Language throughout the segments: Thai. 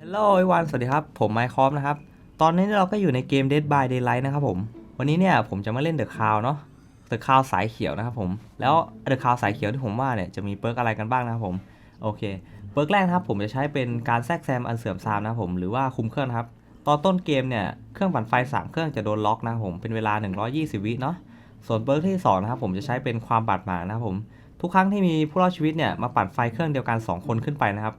Hello everyone สวัสดีครับ ผมไมค์คอมนะครับ ตอนนี้เราก็อยู่ในเกม Dead by Daylight นะครับผม วันนี้เนี่ยผมจะมาเล่น The Cloud เนาะ The Cloud สายเขียวนะครับผม แล้ว The Cloud สายเขียวที่ผมว่าเนี่ยจะมีเปิร์กอะไรกันบ้างนะครับผม โอเค เปิร์กแรกนะครับผมจะใช้เป็นการแทรกแซมอันเสื่อมทรามนะครับผมหรือว่าคุมเครื่องนะครับ ตอนต้นเกมเนี่ยเครื่องปั่นไฟ 3 เครื่องจะโดนล็อกนะครับผมเป็นเวลา 120 วิเนาะ ส่วนเปิร์กที่สองนะครับผมจะใช้เป็นความบาดหมางนะครับผม ทุกครั้งที่มีผู้รอดชีวิตเนี่ยมาปั่นไฟเครื่องเดียวกัน 2 คนขึ้นไปนะครับ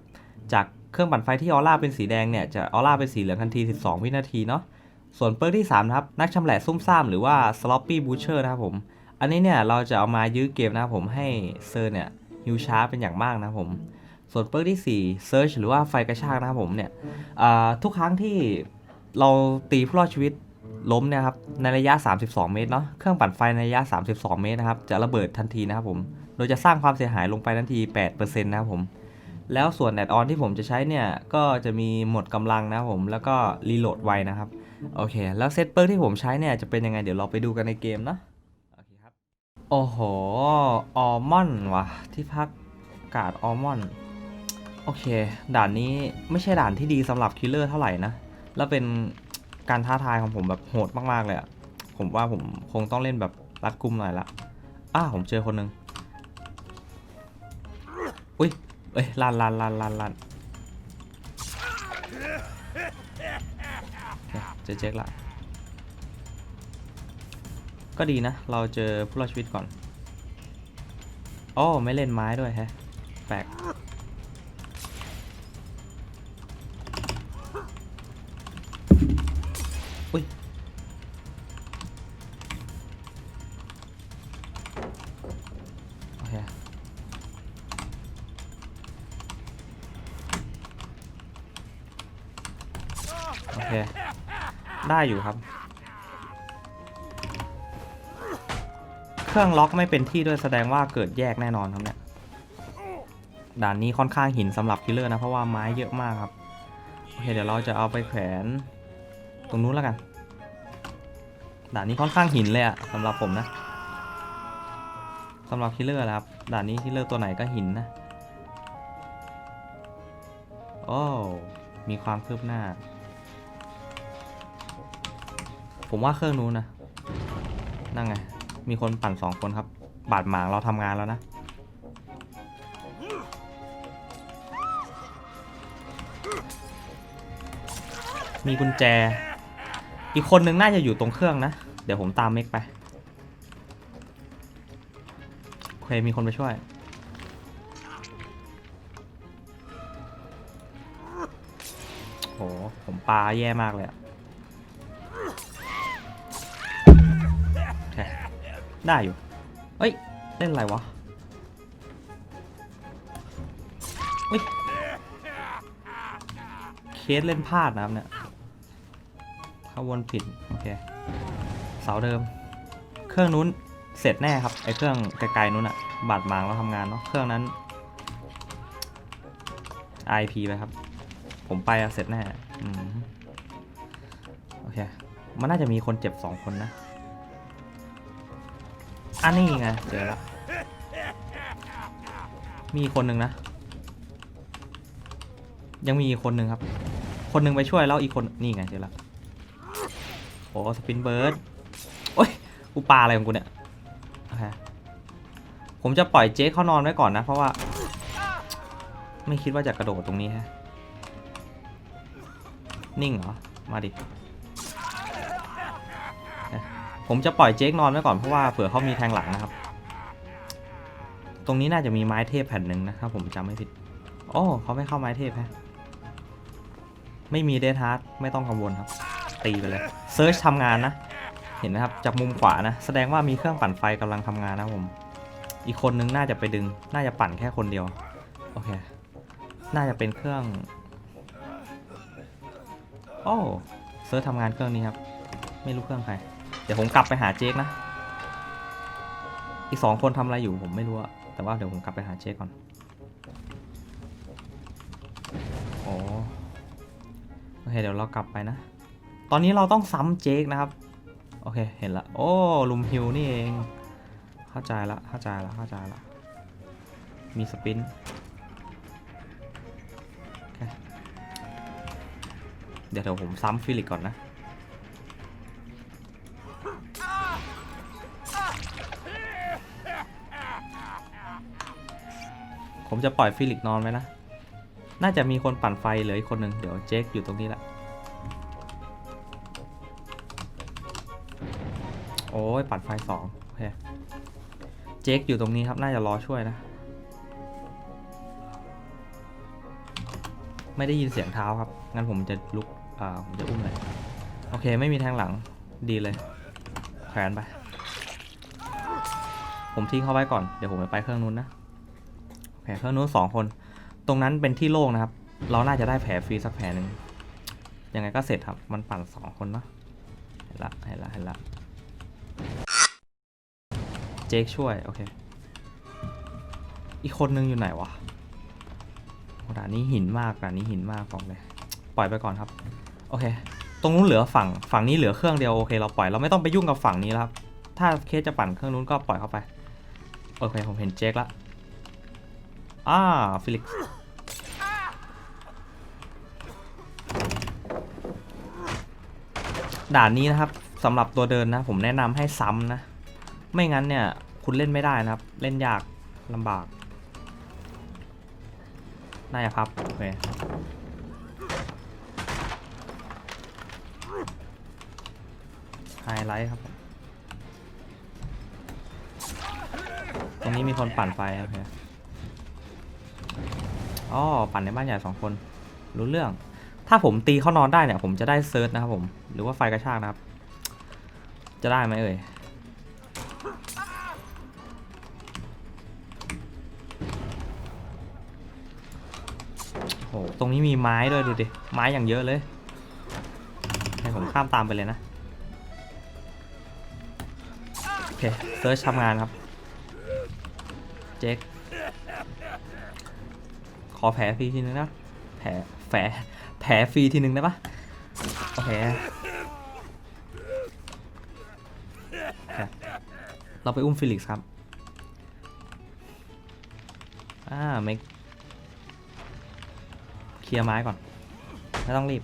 จาก เครื่องปั่นไฟที่ออร่าเป็นสีแดงเนี่ยจะออร่าเป็นสีเหลืองทันที 12 วินาทีเนาะส่วนเปิร์กที่3นะครับนักชำแหละซุ่มซ่ามหรือว่า sloppy butcher นะครับผม อันนี้เนี่ยเราจะเอามายื้อเกมนะครับผมให้เซอร์เนี่ยฮิวช้าเป็นอย่างมากนะครับผมส่วนเปิร์กที่ 4 search หรือว่าไฟกระชากนะครับผมเนี่ยทุกครั้งที่เราตีผู้รอดชีวิตล้มเนี่ยครับในระยะ 32 เมตรเนาะเครื่องปั่นไฟในระยะ 32 เมตรนะครับจะระเบิดทันทีนะครับผมโดยจะสร้างความเสียหายลงไปทันที 8%นะครับผม แล้วส่วนแอดออนที่ผมจะใช้เนี่ย ก็จะมีหมดกำลังนะผมแล้วก็รีโหลดไวนะครับ โอเค แล้วเซตเปิร์กที่ผมใช้เนี่ย จะเป็นยังไงเดี๋ยวเราไปดูกันในเกมนะโอเคครับ โอ้โห ออมอนว่ะ ที่พักกาศออมอนโอเค ด่านนี้ไม่ใช่ด่านที่ดีสำหรับคิลเลอร์เท่าไหร่นะ แล้วเป็นการท้าทายของผมแบบโหดมาก ๆ เลยอะผมว่าผมคงต้องเล่นแบบรัดกุมหน่อยละอ้าผมเจอคนหนึ่งอุ้ย เอ้ยลันลันลันลันลันเจอเจ๊กละ ก็ดีนะ เราเจอผู้รอดชีวิตก่อนโอ้ไม่เล่นไม้ด้วยแฮะ แปลกอุ้ย ได้อยู่ครับ เครื่องล็อกไม่เป็นที่ด้วยแสดงว่าเกิดแยกแน่นอนครับเนี่ยด่านนี้ค่อนข้างหินสำหรับคิลเลอร์นะเพราะว่าไม้เยอะมากครับโอเคเดี๋ยวเราจะเอาไปแขวนตรงนู้นแล้วกัน ด่านนี้ค่อนข้างหินเลยอะสำหรับผมนะสำหรับคิลเลอร์นะครับ ด่านนี้คิลเลอร์ตัวไหนก็หินนะ โอ้ มีความคืบหน้า ผมว่าเครื่องนู้นนะ นั่งไง มีคนปั่นสองคนครับ บาดหมางเราทำงานแล้วนะ มีกุญแจ อีกคนนึงน่าจะอยู่ตรงเครื่องนะ เดี๋ยวผมตามเมกไปโอเคมีคนไปช่วยโหผมปลาแย่มากเลยอะ ได้อยู่ เฮ้ย เล่นอะไรวะเฮ้ย เคสเล่นพลาดนะครับเนี่ยถ้าวนผิด โอเค เสาเดิม เครื่องนู้นเสร็จแน่ครับ ไอเครื่องไกลๆนู้นอะบาดหมางเราทำงานเนาะ เครื่องนั้น IP ไปครับ ผมไปอะเสร็จแน่ อืม โอเค มันน่าจะมีคนเจ็บสองคนนะ อันนี้ไงเจอละมีคนหนึ่งนะ ยังมีอีกคนหนึ่งครับ คนหนึ่งไปช่วยแล้วอีกคนนี่ไงเจอละโอ้สปินเบิร์ดโอ้ยกูปาอะไรของกูเนี่ยโอเคผมจะปล่อยเจ๊เขานอนไว้ก่อนนะ เพราะว่า ไม่คิดว่าจะกระโดดตรงนี้ฮะ นิ่งเหรอ มาดิเอ๊ะ ผมจะปล่อยเจ๊กนอนไว้ก่อนเพราะว่าเผื่อเขามีแทงหลังนะครับ ตรงนี้น่าจะมีไม้เทพแผ่นหนึ่งนะครับผมจำไม่ผิดโอ้เขาไม่เข้าไม้เทพฮะไม่มีเดทฮาร์ดไม่ต้องกังวลครับ ตีไปเลยเซิร์ชทำงานนะ เห็นนะครับจากมุมขวานะ แสดงว่ามีเครื่องปั่นไฟกำลังทำงานนะผม อีกคนนึงน่าจะไปดึง น่าจะปั่นแค่คนเดียว โอเค น่าจะเป็นเครื่อง โอ้เซิร์ชทำงานเครื่องนี้ครับ ไม่รู้เครื่องใคร ดี๋ยวผมกลับไปหาเจคนะ อีกสองคนทำอะไรอยู่ผมไม่รู้อะแต่ว่าเดี๋ยวผมกลับไปหาเจคก่อนโอ้โอเคเดี๋ยวเรากลับไปนะ ตอนนี้เราต้องซ้ำเจคนะครับ โอเคเห็นละ โอ้ลุมฮิวนี่เอง เข้าใจละเข้าใจละเข้าใจละมีสปินโอเคเดี๋ยวเดี๋ยวผมซ้ำฟิลิกก่อนนะ ผมจะปล่อยฟิลิกนอนไหมนะ น่าจะมีคนปั่นไฟเหลืออีกคนหนึ่งเดี๋ยวเจคอยู่ตรงนี้แหละ โอ้ยปั่นไฟสองโอเค เจคอยู่ตรงนี้ครับ น่าจะรอช่วยนะ ไม่ได้ยินเสียงเท้าครับ งั้นผมจะลุก อ่า ผมจะอุ้มเลย โอเค ไม่มีแทงหลัง ดีเลย แขวนไป ผมทิ้งเขาไว้ก่อน เดี๋ยวผมจะไปเครื่องนู้นนะ โอเคเครื่องนู้นสองคน ตรงนั้นเป็นที่โล่งนะครับ เราน่าจะได้แผลฟรีสักแผลหนึ่งยังไงก็เสร็จครับ มันปั่นสองคนเนาะเห็นละเห็นละเห็นละเจคช่วย โอเค อีกคนนึงอยู่ไหนวะอ้ด่านนี้หินมากด่านนี้หินมากบอกเลย ปล่อยไปก่อนครับ โอเค ตรงนู้นเหลือฝั่ง ฝั่งนี้เหลือเครื่องเดียว โอเค เราปล่อย เราไม่ต้องไปยุ่งกับฝั่งนี้แล้วครับ ถ้าเคสจะปั่นเครื่องนู้นก็ปล่อยเข้าไป โอเค ผมเห็นเจคละ อ่าฟิลิกด่านนี้นะครับสำหรับตัวเดินนะ ผมแนะนำให้ซ้ำนะ ไม่งั้นเนี่ย คุณเล่นไม่ได้นะครับ เล่นยากลำบากน่าจะครับโอเคไฮไลท์ครับตรงนี้มีคนปั่นไฟโอเค อ๋อปั่นในบ้านใหญ่สองคน รู้เรื่อง ถ้าผมตีเขานอนได้เนี่ย ผมจะได้เซิร์ชนะครับผม หรือว่าไฟกระชากนะครับ จะได้ไหมเอ่ยโอ้โหตรงนี้มีไม้ด้วยดูดิ ไม้อย่างเยอะเลย ให้ผมข้ามตามไปเลยนะ โอเคเซิร์ชทำงานครับ เจ๊ก ขอแผลฟรีทีนึงนะแผลแผลแผลฟรีทีนึงได้ปะโอเคโอเคเราไปอุ้มฟิลิกซ์ครับอ่าเมกเคลียร์ไม้ก่อน ไม่ต้องรีบ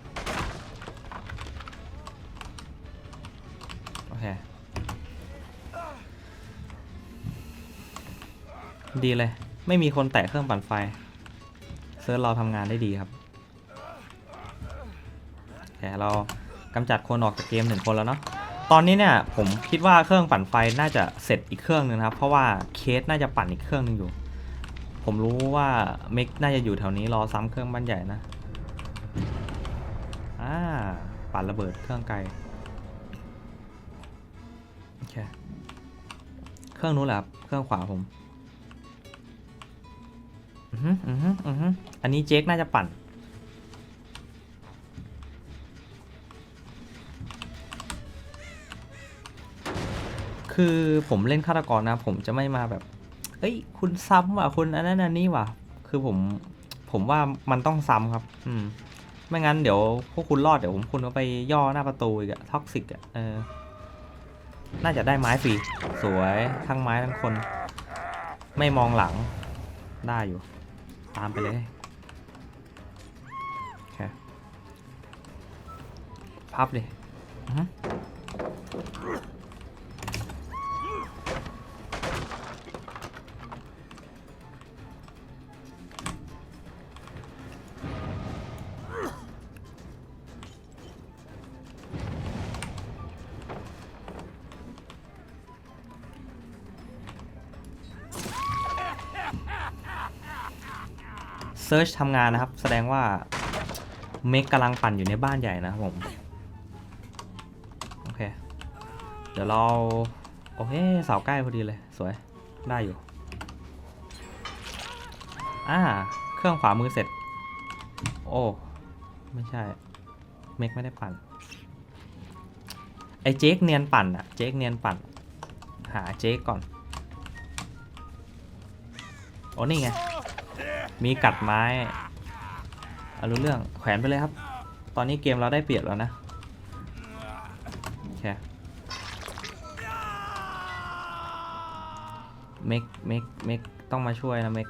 โอเค ดีเลย ไม่มีคนแตะเครื่องปั่นไฟ เซิร์ชเราทำงานได้ดีครับแต่เรากำจัดคนออกจากเกมหนึ่งคนแล้วเนาะตอนนี้เนี่ยผมคิดว่าเครื่องปั่นไฟน่าจะเสร็จอีกเครื่องหนึงครับเพราะว่าเคสน่าจะปั่นอีกเครื่องหนึงอยู่ ผมรู้ว่าเมกน่าจะอยู่แถวนี้รอซ้ำเครื่องบ้านใหญ่นะอ่าปั่นระเบิดเครื่องไกลโอเคเครื่องนู้นแหละครับเครื่องขวาผม อือฮึอือฮึอือฮึอันนี้เจคน่าจะปั่น คือผมเล่นฆาตกรนะ ผมจะไม่มาแบบ เอ้ย คุณซ้ำว่ะคุณอันนั้นอันนี้ว่ะ คือผม ผมว่ามันต้องซ้ำครับ อืม ไม่งั้นเดี๋ยวพวกคุณรอดเดี๋ยวผมคุณก็ไปย่อหน้าประตูอีกอะท็อกซิกอะเออ น่าจะได้ไม้ฟรีสวยทั้งไม้ทั้งคน ไม่มองหลังได้อยู่ ตามไปเลยโอเคพับเลย เซิร์ชทำงานนะครับ แสดงว่าเมกกำลังปั่นอยู่ในบ้านใหญ่นะครับผม โอเค เดี๋ยวเรา โอเคเสาใกล้พอดีเลย สวย ได้อยู่ อ่า เครื่องขวามือเสร็จ โอ้ ไม่ใช่ เมกไม่ได้ปั่น ไอเจ๊กเนียนปั่นอะเจ๊กเนียนปั่น หาเจ๊กก่อน โอ้นี่ไง มีกัดไม้เอารู้เรื่องแขวนไปเลยครับ ตอนนี้เกมเราได้เปรียบแล้วนะโอเคเมกเมกเมกต้องมาช่วยนะเมก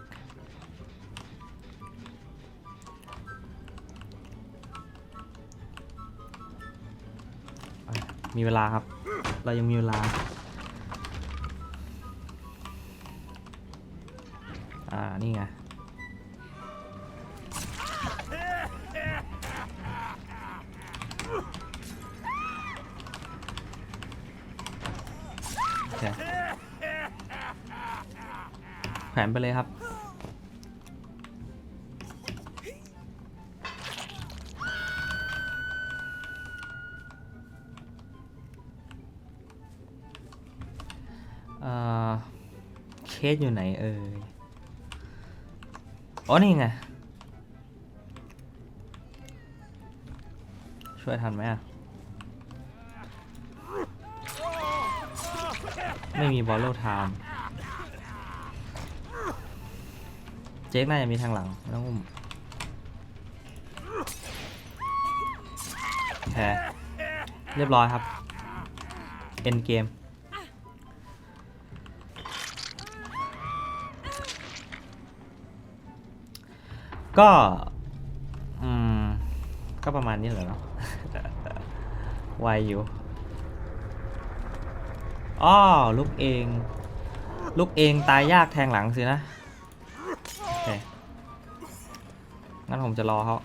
มีเวลาครับ เรายังมีเวลา อ่า นี่ไง แขวนไปเลยครับ เอ่อ เคสอยู่ไหนเอ่ย อ๋อ นี่ไง ช่วยทันไหมอะ ไม่มีบอลโลไทม์เจ๊กน่าจะมีทางหลังไม่ต้องอุ้มโอเคเรียบร้อยครับ เอ็นเกมก็ อืม ก็ประมาณนี้แหละเนาะ ไวอยู่อ้อลูกเองลูกเองตายยากแทงหลังสินะ โอเค งั้นผมจะรอเขา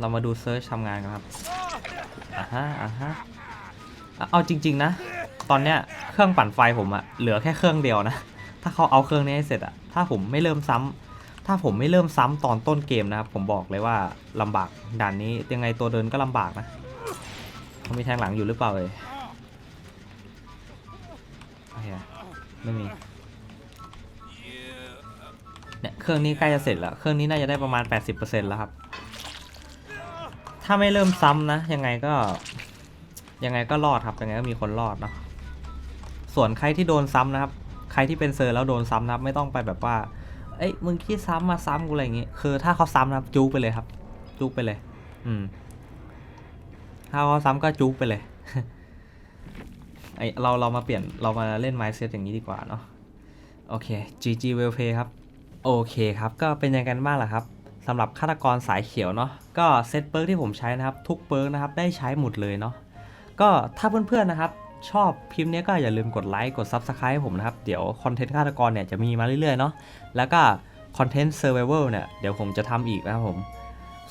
เรามาดูเซิร์ชทำงานกันครับ อ่าฮะ อ่าฮะอะเอาจริง ๆ นะ ตอนเนี้ยเครื่องปั่นไฟผมอะเหลือแค่เครื่องเดียวนะ ถ้าเขาเอาเครื่องนี้ให้เสร็จอะถ้าผมไม่เริ่มซ้ำ ถ้าผมไม่เริ่มซ้ำตอนต้นเกมนะครับ ผมบอกเลยว่าลำบากด่านนี้ยังไงตัวเดินก็ลำบากนะเขามีแทงหลังอยู่หรือเปล่าเอ่ยไม่มีเนี่ยเครื่องนี้ใกล้จะเสร็จแล้ว เครื่องนี้น่าจะได้ประมาณ 80%แล้วครับ ถ้าไม่เริ่มซ้ำนะ ยังไงก็ ยังไงก็รอดครับยังไงก็มีคนรอดเนาะส่วนใครที่โดนซ้ำนะครับ ใครที่เป็นเซอร์แล้วโดนซ้ำนะครับ ไม่ต้องไปแบบว่า เอ้ยมึงขี้ซ้ำมาซ้ำกูอะไรอย่างงี้คือถ้าเขาซ้ำนะครับจุกไปเลยครับ จุกไปเลย อืม ถ้าเขาซ้ำก็จุกไปเลยไอเราเรามาเปลี่ยนเรามาเล่นไมซ์เซตอย่างนี้ดีกว่าเนาะโอเค GG w e l p l a y ครับ โอเคครับ ก็เป็นยังไงกันบ้างล่ะครับสำหรับฆาตกรสายเขียวเนาะก็เซตเปิร์กที่ผมใช้นะครับ ทุกเปิร์กนะครับได้ใช้หมดเลยเนาะก็ถ้าเพื่อนๆนะครับ ชอบพิมพ์นี้ก็อย่าลืมกดไลค์กด Subscribe ให้ผมนะครับ เดี๋ยวคอนเทนต์ฆาตกรเนี่ยจะมีมาเรื่อยๆเนาะแล้วก็คอนเทนต์ Survival เนี่ยเดี๋ยวผมจะทำอีกนะครับผม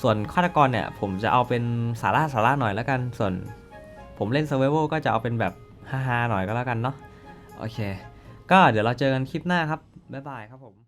ส่วนฆาตกรเนี่ยผมจะเอาเป็นสาระสาระหน่อยแล้วกัน ส่วนผมเล่น Survival ก็จะเอาเป็นแบบฮาๆหน่อยก็แล้วกันเนาะโอเค ก็เดี๋ยวเราเจอกันคลิปหน้าครับบ๊ายบายครับผม